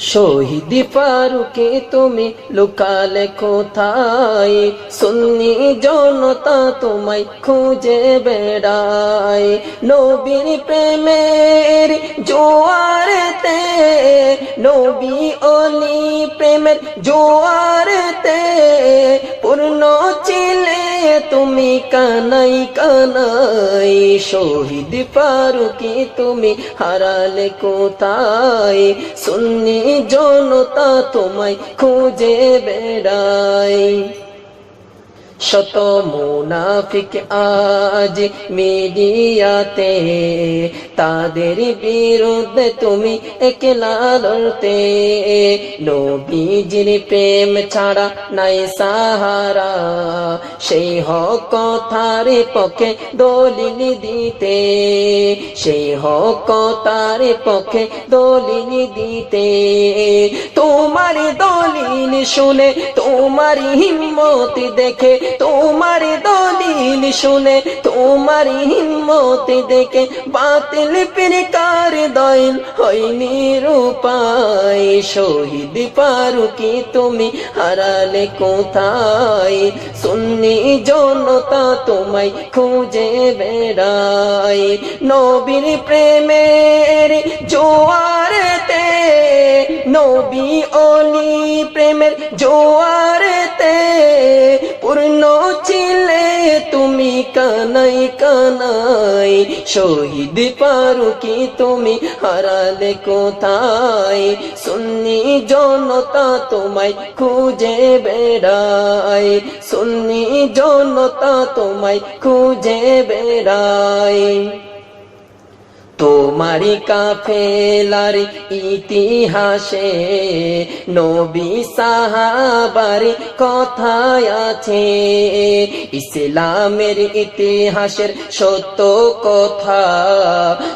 শহীদ ফারুকে তুমি লুকালে কোথায়? সুন্নি জনতা তোমায় খুঁজে বেড়ায়। নবীর প্রেমের জোয়ারেতে, নবী অলি প্রেমের জোয়ারেতে তুমি কানাই কানাই, শহীদ ফারুকি তুমি হারালে কোথায়? সুন্নি জনতা তোমায় খুঁজে বেড়ায়। শত মুনাফিক আজ মিডিয়াতে তাদের বিরুদ্ধে তুমি একলা লড়তে। নবীজির প্রেম ছাড়া নাই সাহারা। সেই হক কথার পক্ষে দলিল দিতে। সেই হক কথার পক্ষে দলিল দিতে। তোমার দলিল শুনে, তোমার হিম্মত দেখে, তোমার দলিল শুনে, তোমার হিম্মত দেখে বাতিল পিরকার দইল হইনি রূপায়। শহীদ পারুকি তুমি হারালে কোথায়? সুন্নি জনতা তোমায় খুঁজে বেড়ায়। নবীর প্রেমের জোয়ারেতে, নবী অলি প্রেমের জোয়ারেতে, পূর্ণ কানাই কানাই শহীদ পারুকি তুমি, হারালে কোথায়? সুন্নি জনতা তোমায় খুঁজে বেড়ায়। সুন্নি জনতা তোমায় খুঁজে বেড়ায়। তোমারি কাফেলার ইতিহাসে নবী সাহাবার কথায় আছে, ইসলামের ইতিহাসের সত্য কথা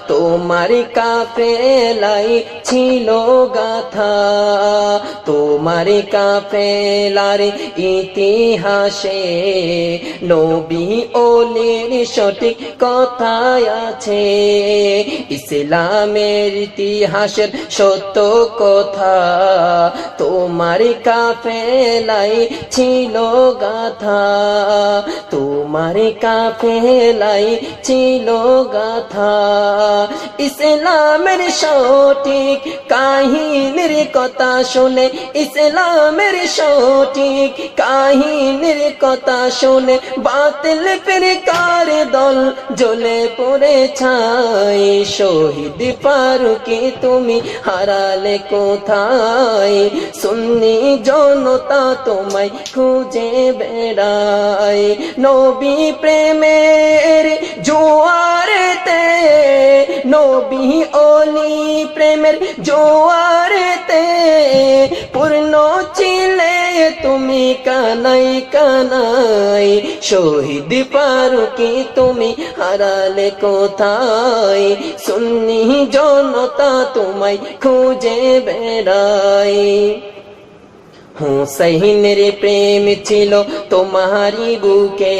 তোমার কাফেলাই ছিল গাথা, তোমার কাফেলার ইতিহাসে নবী ওলির সঠিক কথায় আছে ইসলামের ইতিহাসের সত্য কথা। তোমার কাফেলাই ছিল গাথা তোমার কাফেলাই ছিল গাথা ইসলামের সঠিক কাহিনীর কথা শুনে, ইসলামের সঠিক কাহিনীর কথা শুনে, বাতিল ফিরকার দল জ্বলে পড়ে ছাই। শহীদ পারুকি তুমি হারালে কোথায়? সুন্নি জনতা তোমায় খুঁজে বেড়ায়। নবী প্রেমের জোয়ারেতে, নবী অলি প্রেমের জোয়ারেতে পূর্ণ ছিলে তুমি কানাই কানাই। শহীদ পারুকি তুমি হারালে কোথায়? সুন্নি জনতা তোমায় খুঁজে বেড়ায়। হুসাইনের প্রেম ছিল তোমারি বুকে।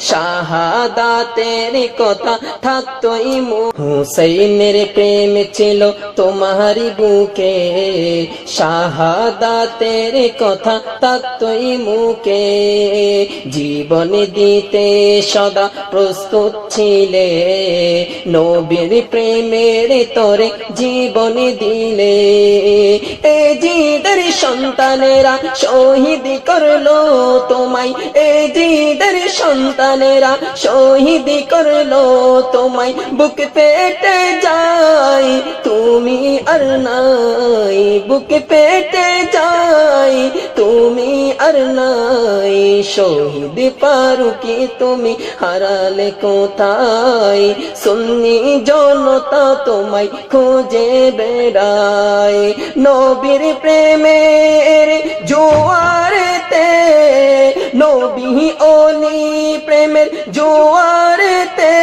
শাহাদাতের কথা থাকতোই হুসাইনের প্রেম ছিল তোমারি বুকে। শাহাদাতের কথা থাকতোই মুখে। জীবন দিতে সদা প্রস্তুত ছিলে। নবীর প্রেমের তরে জীবন দিলে। এ জিদের সন্তানেরা শহীদ করল তোমায়। এ জিদের সন্তানেরা শহীদ করল তোমায়। বুক পেটে যাই তুমি আর নাই। বুক পেটে যাই তুমি আর নাই। শহীদ পারুকি তুমি হারালে কোথায়? সুন্নি জনতা তোমায় খুঁজে বেড়ায়। নবীর প্রেমের জোয়ারেতে, নবী অলি প্রেমের জোয়ারেতে,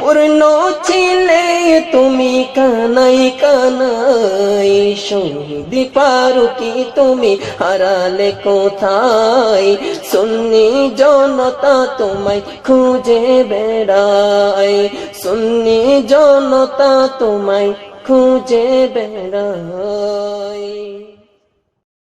পূর্ণ ছিলে তুমি কানাই কানাই, শহীদ পারুকি তুমি হারালে কোথায়? সুন্নি জনতা তোমায় খুঁজে বেড়ায়, সুন্নি জনতা তোমায় খুঁজে বেড়ায়।